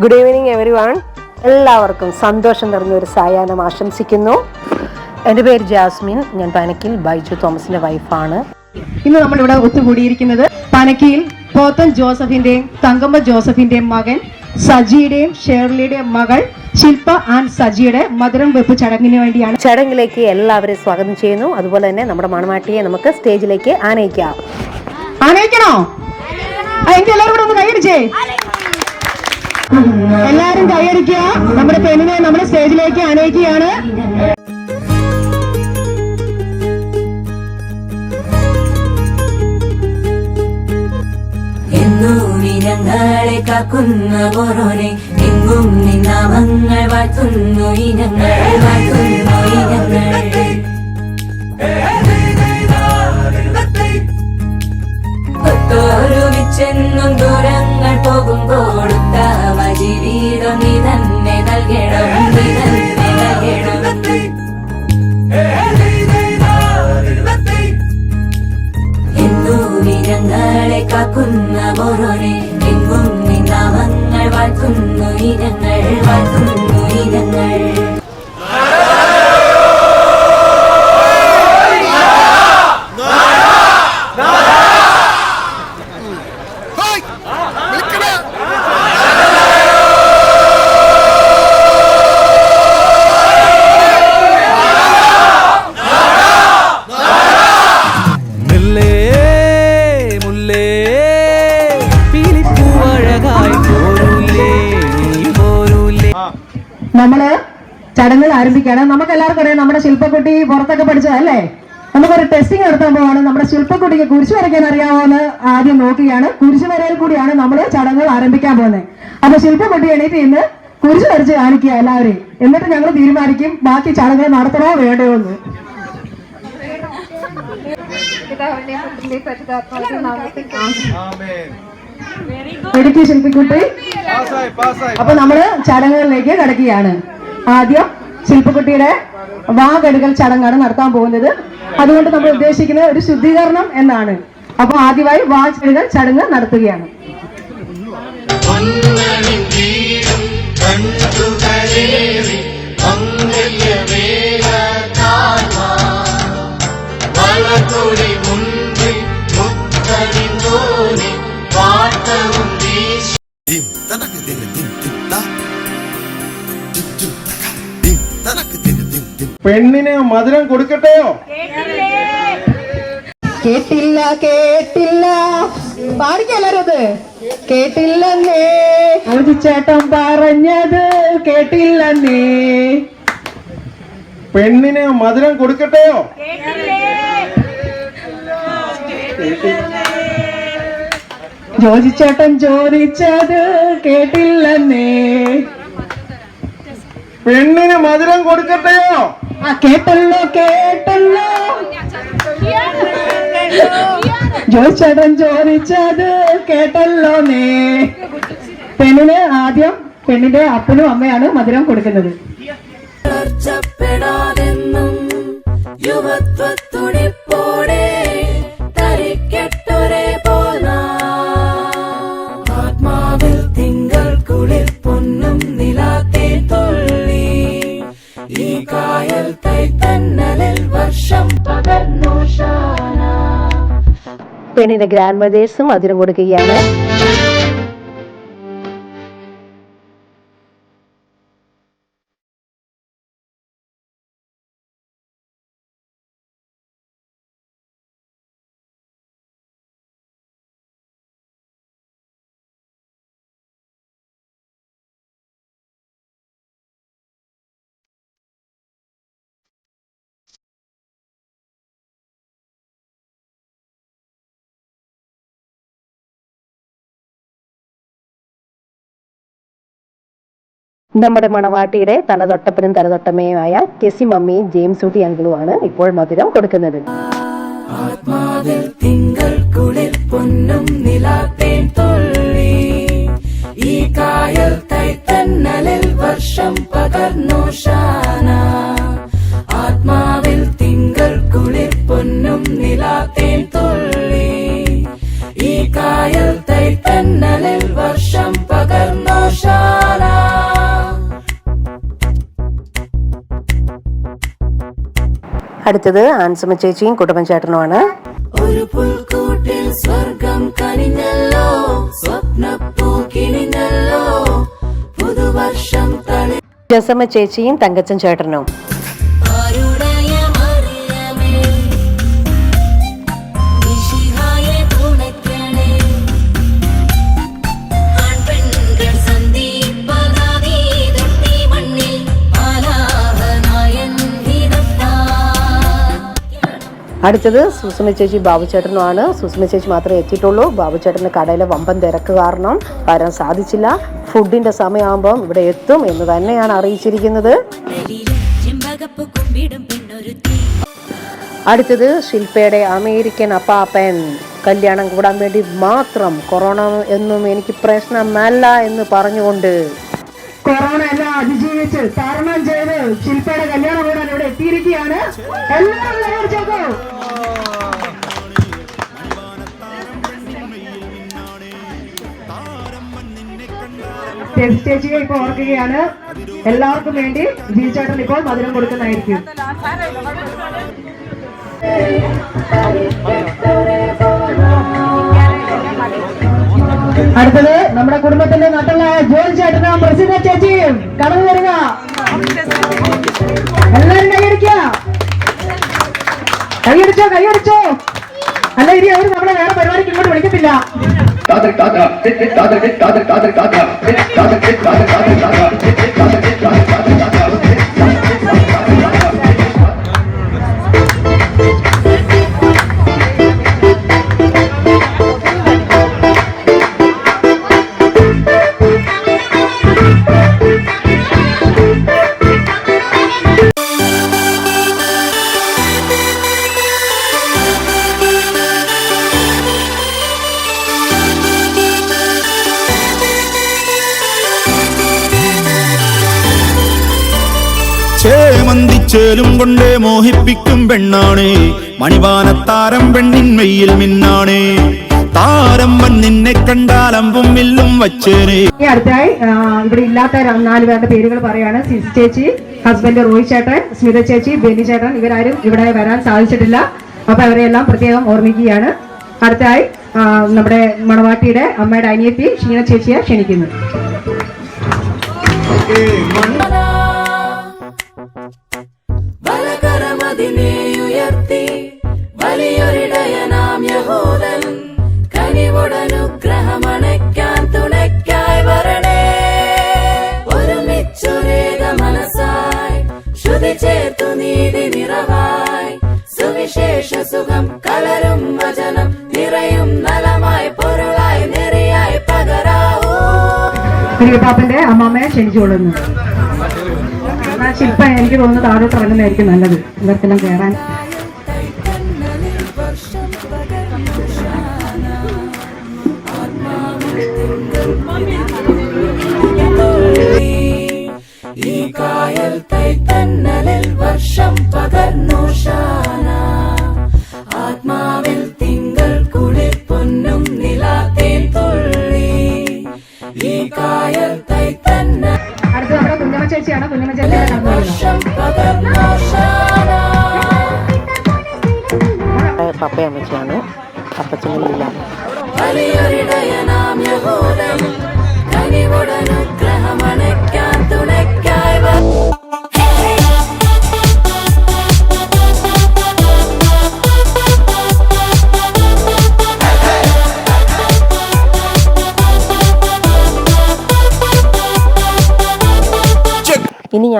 Good evening every one എല്ലാവർക്കും സന്തോഷം നിറഞ്ഞ ഒരു സായാഹ്നം ആശംസിക്കുന്നു. എന്റെ പേര് ജാസ്മിൻ. ഞാൻ പനക്കിൽ ബൈജു തോമസിന്റെ വൈഫാണ്. ഇന്ന് നമ്മളിവിടെ ഒത്തുകൂടിയിരിക്കുന്നത് പനക്കിയിൽ പോത്തൻ ജോസഫിന്റെയും തങ്കമ്മ ജോസഫിന്റെയും മകൻ സജിയുടെയും ഷേർലിയുടെയും മകൾ ശില്പ ആൻഡ് സജിയുടെ മധുരം വെപ്പ് ചടങ്ങിന് വേണ്ടിയാണ്. ചടങ്ങിലേക്ക് എല്ലാവരെയും സ്വാഗതം ചെയ്യുന്നു. അതുപോലെ തന്നെ നമ്മുടെ മണമാട്ടിയെ നമുക്ക് സ്റ്റേജിലേക്ക് ആനയിക്കാം. ആനയിക്കണോ? എല്ലാവരും കൂടെ ഒന്ന് കൈയടിച്ചേ. എല്ലാരും കൈയടിക്കുക. നമ്മുടെ പെണ്ണിനെ നമ്മുടെ സ്റ്റേജിലേക്ക് അണയിക്കുകയാണ് ഇനങ്ങളെ കാക്കുന്ന ഓരോനെ എങ്ങും നിന്നാമങ്ങൾ വാഴ്ത്തുന്നു ഇനങ്ങൾ വാഴ്ത്തുന്നു ഇനങ്ങൾ. ഒത്തൊരുമിച്ചെന്നും ദൂരങ്ങൾ പോകുമ്പോൾ ആരംഭിക്കുകയാണ് നമുക്ക് എല്ലാവർക്കും അറിയാം നമ്മുടെ ശില്പക്കുട്ടി പുറത്തൊക്കെ പഠിച്ചതല്ലേ നമുക്കൊരു ടെസ്റ്റിംഗ് നടത്താൻ പോവാണ്. നമ്മുടെ ശില്പക്കുട്ടിക്ക് കുരിശ് വരയ്ക്കാൻ അറിയാമോ എന്ന് ആദ്യം നോക്കുകയാണ്. കുരിശ് വരയിൽ കൂടിയാണ് നമ്മൾ ചടങ്ങുകൾ ആരംഭിക്കാൻ പോകുന്നത്. അപ്പൊ ശില്പക്കുട്ടി എണീറ്റ് ഇന്ന് കുരിശ് വരച്ച് കാണിക്കുക എല്ലാവരെയും. എന്നിട്ട് ഞങ്ങൾ തീരുമാനിക്കും ബാക്കി ചടങ്ങുകൾ നടത്തണോ വേണ്ടയോ എന്ന്. ശില്പിക്കുട്ടി. അപ്പൊ നമ്മൾ ചടങ്ങുകളിലേക്ക് കിടക്കുകയാണ്. ആദ്യം ശില്പക്കുട്ടിയുടെ വാകെടുക്കൽ ചടങ്ങാണ് നടത്താൻ പോകുന്നത്. അതുകൊണ്ട് നമ്മൾ ഉദ്ദേശിക്കുന്നത് ഒരു ശുദ്ധീകരണം എന്നാണ്. അപ്പൊ ആദ്യമായി വാചെടുക്കൽ ചടങ്ങ് നടത്തുകയാണ്. വളർത്തുടി പെണ്ണിന് മധുരം കൊടുക്കട്ടെയോ കേട്ടില്ല കേട്ടില്ല. പാടിക്കല്ലാരും അത്? ഒരു ചേട്ടൻ പറഞ്ഞത് കേട്ടില്ലെന്നേ. പെണ്ണിന് മധുരം കൊടുക്കട്ടെയോ ജോജി ചേട്ടൻ ചോദിച്ചത് കേട്ടില്ലെന്നേ. പെണ്ണിന് മധുരം കൊടുക്കട്ടെയോ? ആ കേട്ടല്ലോ കേട്ടല്ലോ. ജോജി ചേട്ടൻ ചോദിച്ചത് കേട്ടല്ലോ നേ. പെണ്ണിന് ആദ്യം പെണ്ണിന്റെ അപ്പനും അമ്മയാണ് മധുരം കൊടുക്കുന്നത്. തൈത്തന്നലിൽ വർഷം പകർന്നു ഷാന പെണ്ണിന്റെ നമ്മുടെ മണവാട്ടിയുടെ തലതൊട്ടപ്പനും തലതൊട്ടമ്മയുമായ കെസി മമ്മിയും ജെയിംസ് ഊട്ടി അങ്കിളുമാണ് ഇപ്പോൾ മധുരം കൊടുക്കുന്നത്. ആത്മാവിൽ തിങ്കൾ ഈ കായൽ തൈത്തന്നലിൽ വർഷം പകർന്നു ഷാന. ആത്മാവിൽ തിങ്കൾ കുളിർ പൊന്നും നിലാത്തേൻ തുള്ളി. ഈ കായൽ തൈത്തന്നലിൽ വർഷം അടുത്തത് ആൻസമ്മ ചേച്ചിയും കുടുംബം ചേട്ടനുമാണ്. ഒരു പുൽക്കൂട്ടിൽ സ്വർഗം കനിഞ്ഞല്ലോ സ്വപ്നപ്പൂ കിണിഞ്ഞല്ലോ പുതുവർഷം തളി ജസമ്മ ചേച്ചിയും തങ്കച്ചൻ ചേട്ടനും. ആരുടയ അടുത്തത് സുസ്മ ചേച്ചി ബാബു ചേട്ടനുമാണ്. സുസ്മ ചേച്ചി മാത്രമേ എത്തിയിട്ടുള്ളൂ. ബാബു ചേട്ടന്റെ കടയിലെ വമ്പൻ തിരക്ക് കാരണം വരാൻ സാധിച്ചില്ല. ഫുഡിന്റെ സമയമാകുമ്പം ഇവിടെ എത്തും എന്ന് തന്നെയാണ് അറിയിച്ചിരിക്കുന്നത്. അടുത്തത് ശില്പയുടെ അമേരിക്കൻ അപ്പാപ്പൻ. കല്യാണം കൂടാൻ വേണ്ടി മാത്രം കൊറോണ എന്നും എനിക്ക് പ്രശ്നമല്ല എന്ന് പറഞ്ഞുകൊണ്ട് കൊറോണ എല്ലാം അതിജീവിച്ച് തരണം ചെയ്ത് ശില്പയുടെ കല്യാണം കൂടാൻ ഇവിടെ എത്തിയിരിക്കുകയാണ്. ചേച്ചിയെ ഇപ്പൊ ഓർക്കുകയാണ്. എല്ലാവർക്കും വേണ്ടി ജീച്ചേട്ടൻ ഇപ്പോൾ മധുരം കൊടുക്കുന്നതായിരിക്കും. അടുത്തത് നമ്മുടെ കുടുംബത്തിന്റെ നട്ടുള്ള ജോലി ചേട്ടനും പ്രസിദ്ധ ചേച്ചിയും കടന്നു വരിക എല്ലാരും കൈയടിക്ക കൈയടിച്ചോ കൈയടിച്ചോ അല്ല ഇനി അവർ നമ്മളെ വേറെ പരിപാടിക്ക് ഇങ്ങോട്ട് വിളിക്കത്തില്ല ചേമന്തിച്ചേലും കൊണ്ടേ മോഹിപ്പിക്കും പെണ്ണാണ്. മണിവാനത്താരം പെണ്ണിൻ മിന്നാണ്. മിന്നാണേ താരം വൻ നിന്നെ കണ്ടാലമ്പും മില്ലും വച്ചേനേ. അടുത്തായി ഇവിടെ ഇല്ലാത്ത നാല് പേരുടെ പേരുകൾ പറയാണ്. സിസ് ചേച്ചി ഹസ്ബൻഡ് റോഹിത് ചേട്ടൻ സ്മിത ചേച്ചി ബെനി ചേട്ടൻ ഇവരാരും ഇവിടെ വരാൻ സാധിച്ചിട്ടില്ല. അപ്പൊ അവരെല്ലാം പ്രത്യേകം ഓർമ്മിക്കുകയാണ്. അടുത്തായി നമ്മുടെ മണവാട്ടിയുടെ അമ്മയുടെ അനിയത്തി ഷീന ചേച്ചിയെ ക്ഷണിക്കുന്നു. കനിവുടനുഗ്രഹമണയ്ക്കാൻ തുണയ്ക്കായി വരണേ. ഒരുമിച്ചൊരേക മനസ്സായി ശ്രുതി ചേർത്തു നീതി നിറവായി. സുവിശേഷ സുഖം കലരും വചനം നിറയും നലമായി പൊരുളായി നെറിയായി പകരാവൂ. പാപ്പന്റെ അമ്മാമ്മയെ ക്ഷണിച്ചുകൊള്ളുന്നു. ശില്പ എനിക്ക് തോന്നുന്നു താഴോട്ട് ഇറങ്ങുന്നതായിരിക്കും നല്ലത്. ഇവർക്കെല്ലാം കയറാൻ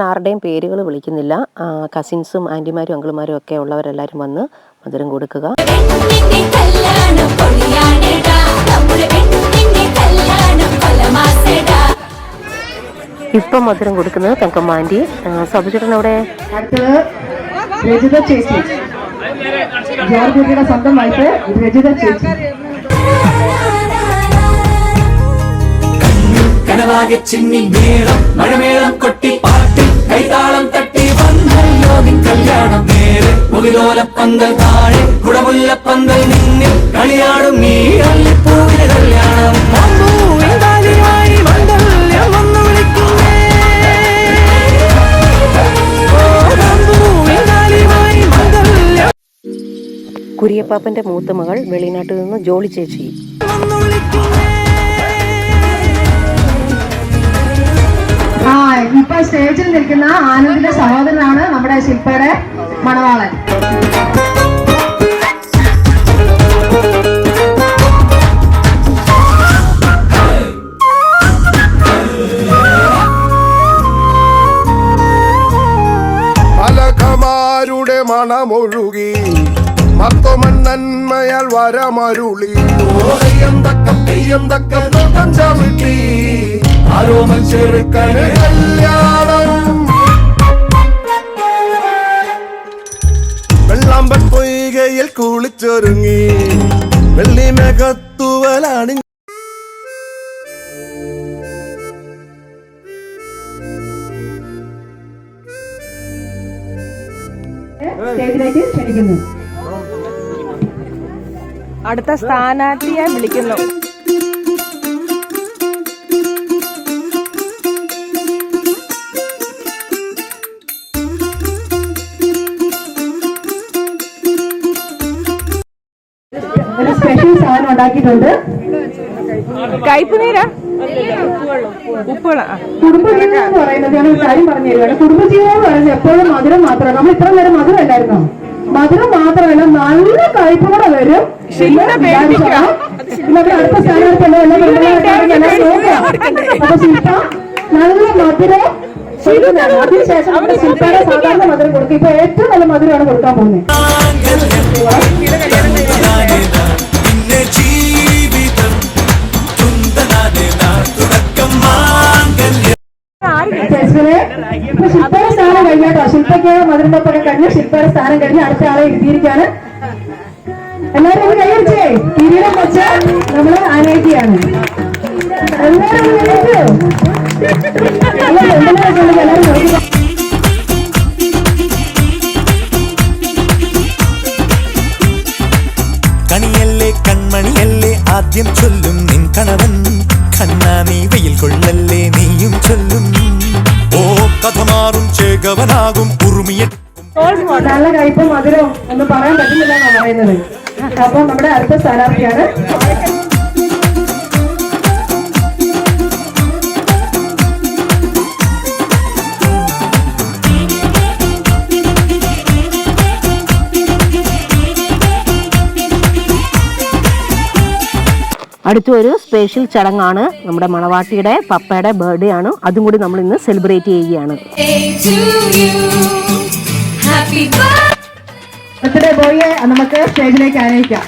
ഞാൻ ആരുടെയും പേരുകൾ വിളിക്കുന്നില്ല. കസിൻസും ആന്റിമാരും അങ്കിളുമാരും ഒക്കെ ഉള്ളവരെല്ലാവരും വന്ന് മധുരം കൊടുക്കുക. ഇപ്പം മധുരം കൊടുക്കുന്നത് തങ്കമ്മ ആന്റി സബുചേട്ടൻ അവിടെ അടുത്തത് രജിത ചേച്ചി. ജോർജുട്ടിയുടെ സ്വന്തം വൈഫ് രജിത ചേച്ചി. കനവാകെ ചിന്നി മേളം മഴമേളം കൊട്ടി പാട്ടി. കൈതാളം തട്ടി വന്നല്ലോ നിൻ കല്യാണം നേരെ. മുകിലോലപ്പന്തൽ താഴെ. കുടമുല്ലപ്പന്തൽ നിന്നിൽ. കളിയാടും നീ അല്ലിപ്പൂവിന് കല്യാണം. വന്നു കുര്യപ്പാപ്പന്റെ മൂത്ത മകൾ വെളിനാട്ടിൽ നിന്ന് ജോളി ചേച്ചി. ഇപ്പൊ സ്റ്റേജിൽ നിൽക്കുന്ന ആനന്ദിന്റെ സഹോദരനാണ് നമ്മുടെ ശില്പയുടെ മണവാളൻ. അലഖമാരുടെ മണമൊഴുകി മത്തൊമൻ നന്മയാൽ വരമരുളി. ഓരയന്തക്കം തെയ്യന്തക്കം തെയ്യം ആരോമൽ ചെറുക്കന് കല്യാണം വെള്ളാമ്പൻ പൊയ്കയിൽ കുളിച്ചൊരുങ്ങി വെള്ളിമകത്തുവലാണ് അടുത്ത സ്ഥാനാർത്ഥിയെ വിളിക്കുന്നു. ഉണ്ടാക്കിയിട്ടുണ്ട്. കയ്പുനീരാ. കുടുംബജീവിതം എന്ന് പറയുന്നത് ഞാൻ ഒരു കാര്യം പറഞ്ഞു തരുവാണ്. കുടുംബജീവിതം എന്ന് പറയുന്നത് എപ്പോഴും മധുരം മാത്രമാണ്. നമ്മൾ ഇത്ര നേരം മധുരം അല്ലായിരുന്നോ മധുരം മാത്രമല്ല നല്ല കയ്പ് വരും. അടുത്ത സ്ഥാനാർത്ഥി അപ്പൊ ശില്പ നല്ല മധുരം. അതിനുശേഷം നമ്മുടെ ശില്പയുടെ സാധാരണ മധുരം കൊടുക്കും. ഇപ്പൊ ഏറ്റവും നല്ല മധുരമാണ് കൊടുക്കാൻ പോകുന്നത്. ശില്പയുടെ സ്ഥാനം കഴിഞ്ഞാട്ടോ ശില്പയ്ക്ക് മധുരം പപ്പടം കഴിഞ്ഞ് ശില്പയുടെ സ്ഥാനം കഴിഞ്ഞ് അടുത്ത ആളെ ഇരുത്തിയിരിക്കാണ് എല്ലാവരും ഒന്ന് കൈയടിച്ചേ കിരീടം വെച്ച് നമ്മൾ ആനയിക്കുകയാണ് എല്ലാവരും എല്ലാവരും നോക്കുക. കണിയല്ലേ കൺമണിയല്ലേ ആദ്യം ചൊല്ലും നിൻ കണവൻ കണ്ണാ നീ വെയിൽ കൊള്ളല്ലേ നീയും ചൊല്ലും. ഓ കഥ മാറും ചേകവനാകും ഉറുമിയ നല്ല കയ്പും മധുരവും ഒന്നും പറയാൻ പറ്റുന്നില്ല പറയുന്നത്. അപ്പൊ നമ്മുടെ അടുത്ത സ്ഥാനാർത്ഥിയാണ്. അടുത്ത ഒരു സ്പെഷ്യൽ ചടങ്ങാണ് നമ്മുടെ മണവാട്ടിയുടെ പപ്പയുടെ ബർത്ത്ഡേ ആണ്. അതും കൂടി നമ്മൾ ഇന്ന് സെലിബ്രേറ്റ് ചെയ്യുകയാണ്. നമുക്ക് സ്റ്റേജിലേക്ക് ആനയിക്കാം.